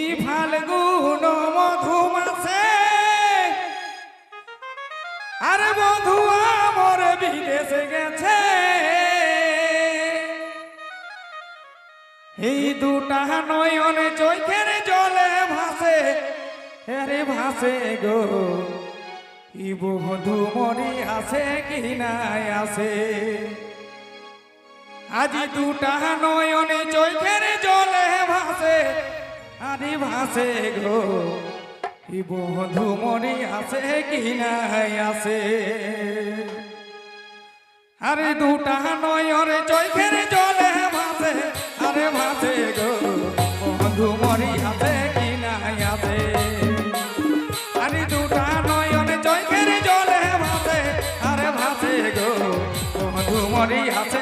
ই ফাল্গুন মধুমাসে আরে বধু আমার বিদেশে গেছে। এই দুটা নয়ন চৈখের জলে ভাসে। আরে ভাসে গো ই বধু মরি আসে কি নাই আসে আজি দুটা নয়নে চৈখের জলে ভাসে। আরে ভাসে গো। ই বধু মরি আসে কি নাই আসে আরে দুটা নয়নে চৈখের জলে ভাসে, আরে ভাসে গো। বধু মরি আসে কি নাই আসে আরে দুটা নয়নে চৈখের জলে ভাসে, আরে ভাসে গো। বধু মরি আছে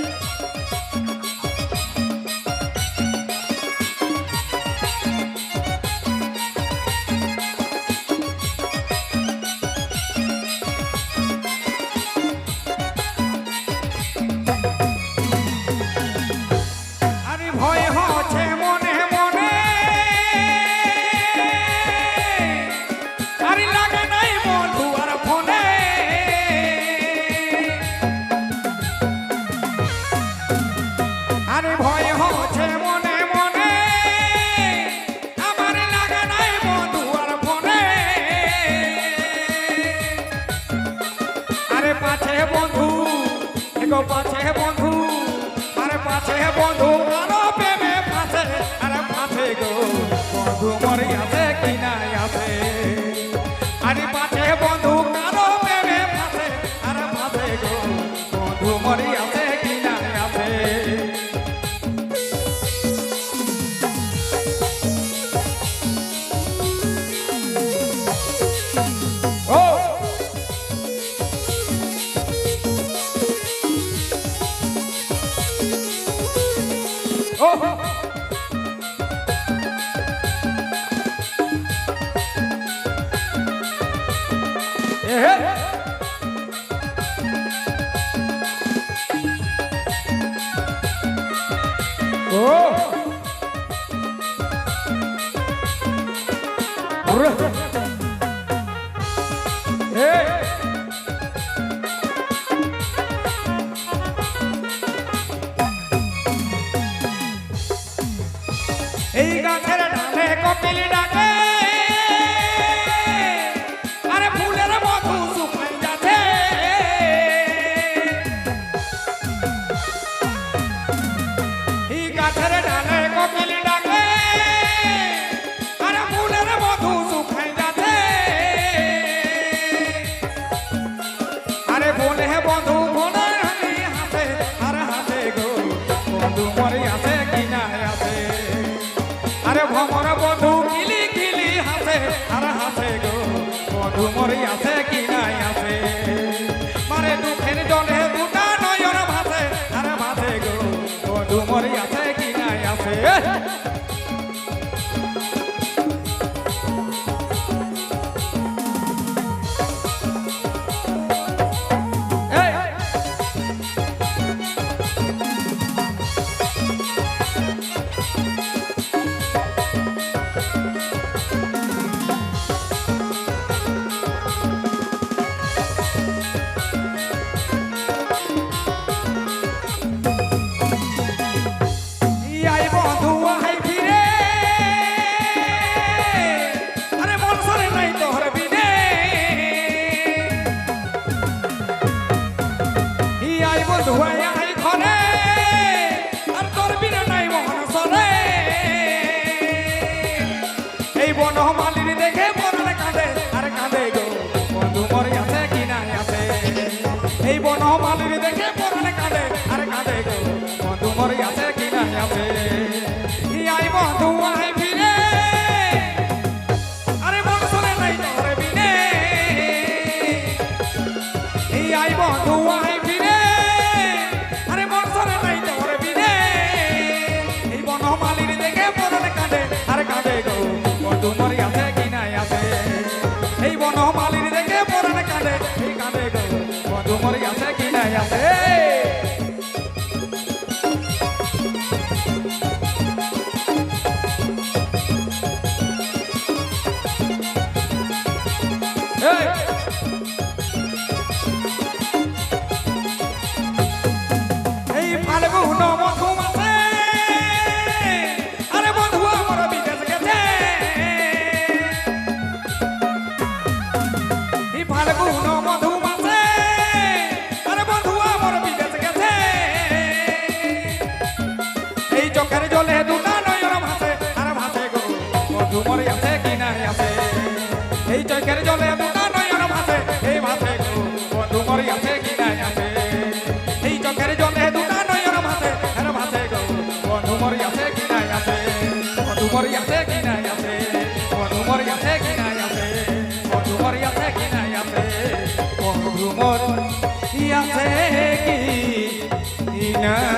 আছে আরে পাছে বন্ধু ও এই গাছের ডালে কপিল ডাকে। আরে বলে হে বন্ধু বলে হাসি হাসে আরে গো আরে ভমর বন্ধু, কিলি কিলি হাতে, আর হাতে গো। বন্ধু মরে আছে ই আই বন্ধু আই ফিরে আরে মন সরে নাই তোর বিনে আই বন্ধু আই ফিরে আরে মন সরে নাই তোর বিনে এই বন দেখে মরলে কাঁদে, আর কাঁদে গো। বন্ধু, মরে আছে কি নাই আছে? এই বন মালির দেখে মরলে কাঁদে কাঁদে গো। বন্ধু, মরে আছে কি নাই আছে? এই চোখের জলে দুটা নয়ন ভাসে এই ভাসে বন্ধু মরে আছে কি নাই আছে। এই চোখের জলে দুটা নয়ন ভাসে, আর ভাসে বন্ধু মরে আছে কি নাই আছে। বন্ধু মরে আছে কি নাই আছে। বন্ধু মরে আছে কি খবর কি? কি না